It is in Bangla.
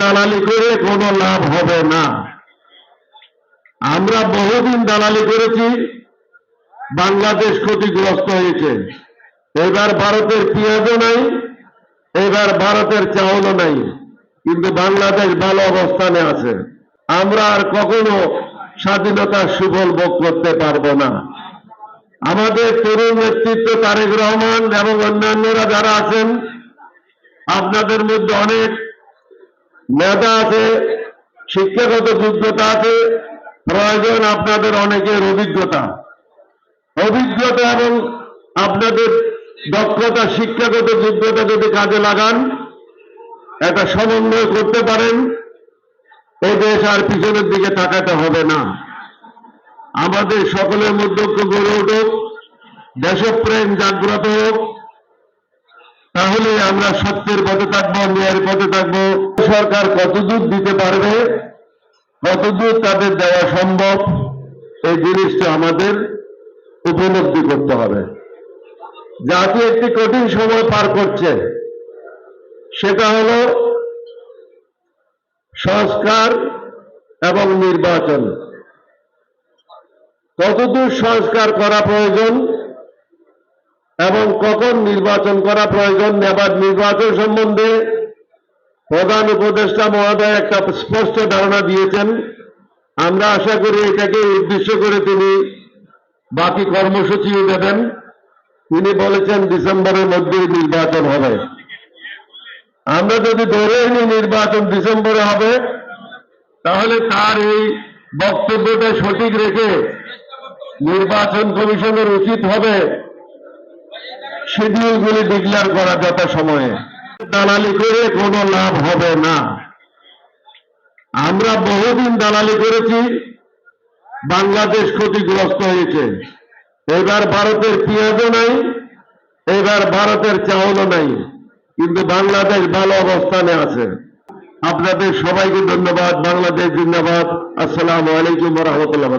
দালালি করে কোনো লাভ হবে না। আমরা বহুদিন দালালি করেছি, বাংলাদেশ ক্ষতিগ্রস্ত হয়েছে। এবার ভারতের পেঁয়াজও নাই, এবার ভারতের চাউলও নাই, কিন্তু বাংলাদেশ ভালো অবস্থানে আছে। আমরা আর কখনো স্বাধীনতার সুফল ভোগ করতে পারব না। আমাদের তরুণ নেতৃত্ব তারেক রহমান এবং অন্যান্যরা যারা আছেন, আপনাদের মধ্যে অনেক মেধা আছে, শিক্ষাগত যোগ্যতা আছে, প্রয়োজন আপনাদের অনেকের অভিজ্ঞতা। অভিজ্ঞতা এবং আপনাদের দক্ষতা, শিক্ষাগত যোগ্যতা যদি কাজে লাগান একটা সমন্বয় করতে পারেন এ দেশ আর পিছনের দিকে তাকাতে হবে না। আমাদের সকলের মধ্যে গড়ে উঠুক, দেশপ্রেম জাগ্রত হোক তাহলে আমরা সত্যের পথে থাকব ন্যায়ের পথে থাকব। সরকার কতদূর দিতে পারবে, কতদূর তাদের দেওয়া সম্ভব, এই জিনিসটা আমাদের উপলব্ধি করতে হবে। জাতি একটি কঠিন সময় পার করছে। সেটা হলো সংস্কার এবং নির্বাচন। কতদূর সংস্কার করা প্রয়োজন এবং কখন নির্বাচন করা প্রয়োজন, এবার নির্বাচন সম্বন্ধে প্রধান উপদেষ্টা মহোদয় একটা স্পষ্ট ধারণা দিয়েছেন। আমরা আশা করি এটাকে উদ্দেশ্য করে তিনি বাকি কর্মসূচিও দেবেন। তিনি বলেছেন ডিসেম্বরের মধ্যে নির্বাচন হবে। আমরা যদি ধরে নিই নির্বাচন ডিসেম্বরে হবে, তাহলে তার এই বক্তব্যটা সঠিক রেখে নির্বাচন কমিশনের উচিত হবে। শিডিউলগুলি ডিক্লেয়ার করা যত সময়ে দালালি করে কোনো লাভ হবে না। আমরা বহুদিন দালালি করেছি, বাংলাদেশ ক্ষতিগ্রস্ত হয়েছে। এবার ভারতের পেঁয়াজও নাই, এবার ভারতের চাউলও নাই। কিন্তু বাংলাদেশ ভালো অবস্থানে আছে। আপনাদের সবাইকে ধন্যবাদ। বাংলাদেশ জিন্দাবাদ। আসসালামু আলাইকুম রহমতুল্লাহ